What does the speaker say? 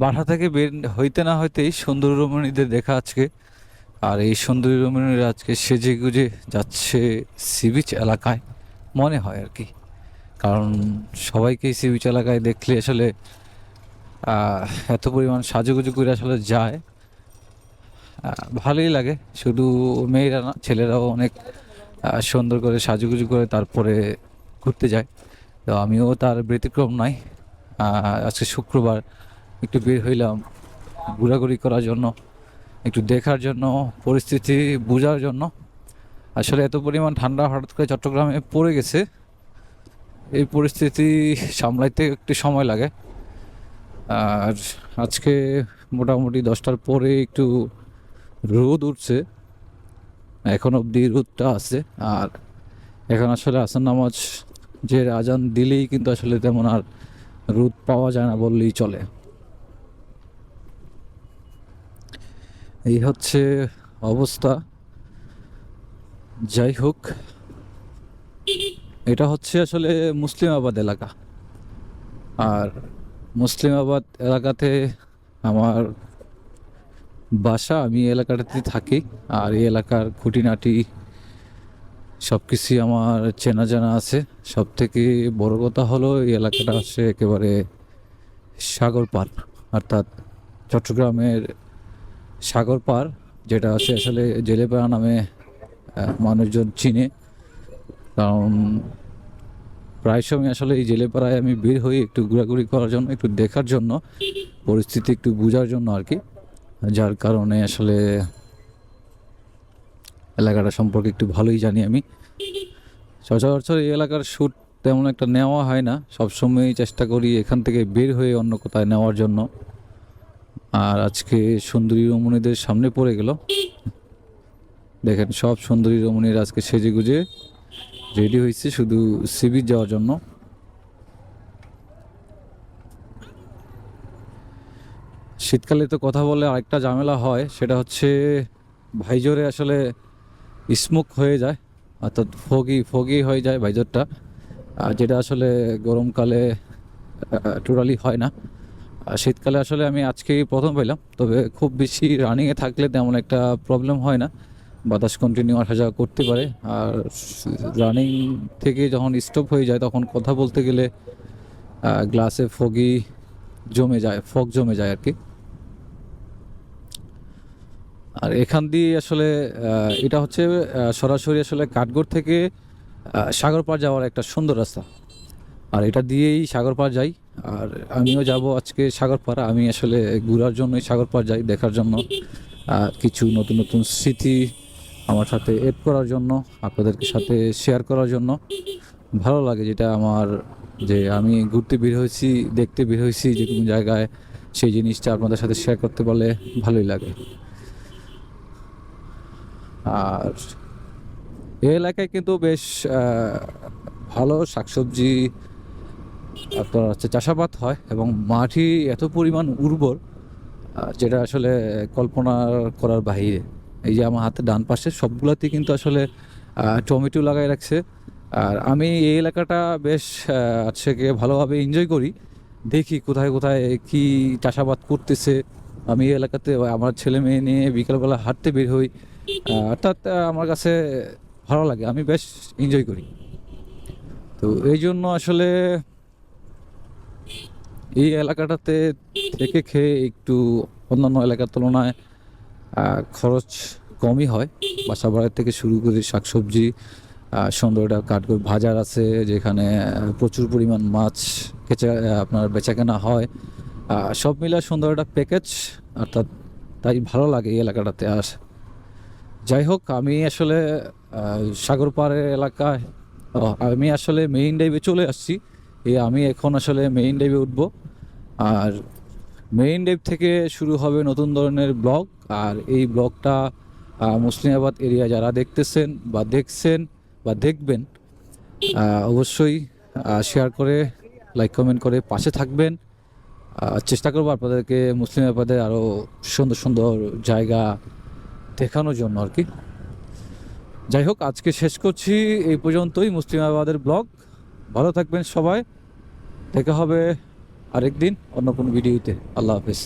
বাসা থেকে বের হইতে না হইতেই সুন্দর রমণীদের দেখা আজকে। আর এই সুন্দরী রমণীরা আজকে সেজে গুজে যাচ্ছে সি বিচ এলাকায়, মনে হয় আর কি। কারণ সবাইকেই সি বিচ এলাকায় দেখলে আসলে এত পরিমাণ সাজুগুজু করে আসলে যায়। ভালোই লাগে। শুধু মেয়েরা না, ছেলেরাও অনেক সুন্দর করে সাজুগুজু করে তারপরে ঘুরতে যায়। তো আমিও তার ব্যতিক্রম নাই আজকে শুক্রবার একটু বের হইলাম, ঘোরাঘুরি করার জন্য, একটু দেখার জন্য, পরিস্থিতি বোঝার জন্য। আসলে এত পরিমাণ ঠান্ডা হঠাৎ করে চট্টগ্রামে পড়ে গেছে। এই পরিস্থিতি সামলাইতে একটু সময় লাগে। আর আজকে মোটামুটি দশটার পরে একটু রোদ উঠছে। এখন অবধি রোদটা আছে। আর এখন আসলে আসান নামাজ যে আজান দিলেই কিন্তু আসলে তেমন আর রোদ পাওয়া যায় না বললেই চলে। এই হচ্ছে অবস্থা। যাই হোক, এটা হচ্ছে আসলে মুসলিমাবাদ এলাকা। আর মুসলিমাবাদ এলাকাতে আমার বাসা, আমি এলাকাটাতে থাকি। আর এই এলাকার খুঁটিনাটি সব কিছুই আমার চেনা জানা আছে। সব থেকে বড় কথা হলো, এই এলাকাটা হচ্ছে একেবারে সাগর পার, অর্থাৎ চট্টগ্রামের সাগর পার, যেটা আছে আসলে জেলেপাড়া নামে মানুষজন চিনে। কারণ প্রায় সময় আসলে এই জেলেপাড়ায় আমি বের হই একটু ঘোরাঘুরি করার জন্য, একটু দেখার জন্য, পরিস্থিতি একটু বোঝার জন্য আর কি। যার কারণে আসলে এলাকাটা সম্পর্কে একটু ভালোই জানি আমি। সচরাচর এই এলাকার শ্যুট তেমন একটা নেওয়া হয় না। সবসময়ই চেষ্টা করি এখান থেকে বের হয়ে অন্য কোথায় নেওয়ার জন্য। আর আজকে সুন্দরী রমণীদের সামনে পড়ে গেল। দেখেন, সব সুন্দরী রমণীর আজকে সেজে গুজে রেডি হয়েছে শুধু সিবিচ যাওয়ার জন্য। শীতকালে তো কথা বলে আরেকটা ঝামেলা হয়, সেটা হচ্ছে ভাইজোরে আসলে স্মোক হয়ে যায়, অর্থাৎ ফগি ফগি হয়ে যায় ভাইজোরটা আর যেটা আসলে গরমকালে টোটালি হয় না। শীতকালে আসলে আমি আজকেই প্রথম পেলাম, তবে খুব বেশি রানিংয়ে থাকলে তেমন একটা প্রবলেম হয় না। বাতাস কন্টিনিউ আসা যাওয়া করতে পারে। আর রানিং থেকে যখন স্টপ হয়ে যায়, তখন কথা বলতে গেলে গ্লাসে ফগি জমে যায় ফগ জমে যায় আর কি আর এখান দিয়ে আসলে এটা হচ্ছে সরাসরি আসলে কাঠগড় থেকে সাগরপাড় যাওয়ার একটা সুন্দর রাস্তা। আর এটা দিয়েই সাগরপাড় যাই। আর আমিও যাব আজকে সাগরপাড়। আমি আসলে ঘোরার জন্যই সাগরপাড় যাই দেখার জন্য। আর কিছু নতুন নতুন স্মৃতি আমার সাথে এড করার জন্য, আপনাদেরকে সাথে শেয়ার করার জন্য। ভালো লাগে যেটা আমার, যে আমি ঘুরতে বের হয়েছি, দেখতে বের হয়েছি যে কোনো জায়গায়, সেই জিনিসটা আপনাদের সাথে শেয়ার করতে পারলে ভালোই লাগে। আর এই এলাকায় কিন্তু বেশ ভালো শাকসবজি আপনার হচ্ছে চাষাবাদ হয় এবং মাটি এত পরিমাণ উর্বর যেটা আসলে কল্পনা করার বাহিরে। এই যে আমার হাতে ডান পাশে সবগুলাতেই কিন্তু আসলে টমেটো লাগাই রাখছে। আর আমি এই এলাকাটা বেশ হচ্ছে গিয়ে ভালোভাবে এনজয় করি। দেখি কোথায় কোথায় কি চাষাবাদ করতেছে। আমি এই এলাকাতে আমার ছেলে মেয়ে নিয়ে বিকালবেলা হাঁটতে বের হই। অর্থাৎ আমার কাছে ভালো লাগে। আমি বেশ এনজয় করি। তো এই জন্য আসলে এই এলাকাটাতে থেকে খেয়ে একটু অন্যান্য এলাকার তুলনায় খরচ কমই হয়। বাসা ভাড়ার থেকে শুরু করে শাকসবজি আহ, সুন্দর একটা কাঠগোল বাজার আছে যেখানে প্রচুর পরিমাণ মাছ কেচা আপনার বেচাকেনা হয়। সব মিলে সুন্দর একটা প্যাকেজ অর্থাৎ তাই ভালো লাগে এই এলাকাটাতে আর। যাই হোক আমি আসলে সাগর পাড়ের এলাকায় আমি আসলে মেইন ড্রাইভে চলে আসছি। এই আমি এখন আসলে মেইন ড্রাইভে উঠব। আর মেইন ড্রাইভ থেকে শুরু হবে নতুন ধরনের ব্লগ। আর এই ব্লগটা মুসলিমাবাদ এরিয়া যারা দেখতেছেন বা দেখছেন বা দেখবেন অবশ্যই শেয়ার করে লাইক কমেন্ট করে পাশে থাকবেন। চেষ্টা করব আপনাদেরকে মুসলিমাবাদের আরও সুন্দর সুন্দর জায়গা দেখানোর জন্য আর কি। যাই হোক, আজকে শেষ করছি। এই পর্যন্তই মুসলিমাবাদের ব্লগ। ভালো থাকবেন সবাই। দেখা হবে আরেকদিন অন্য কোনো ভিডিওতে। আল্লাহ হাফেজ।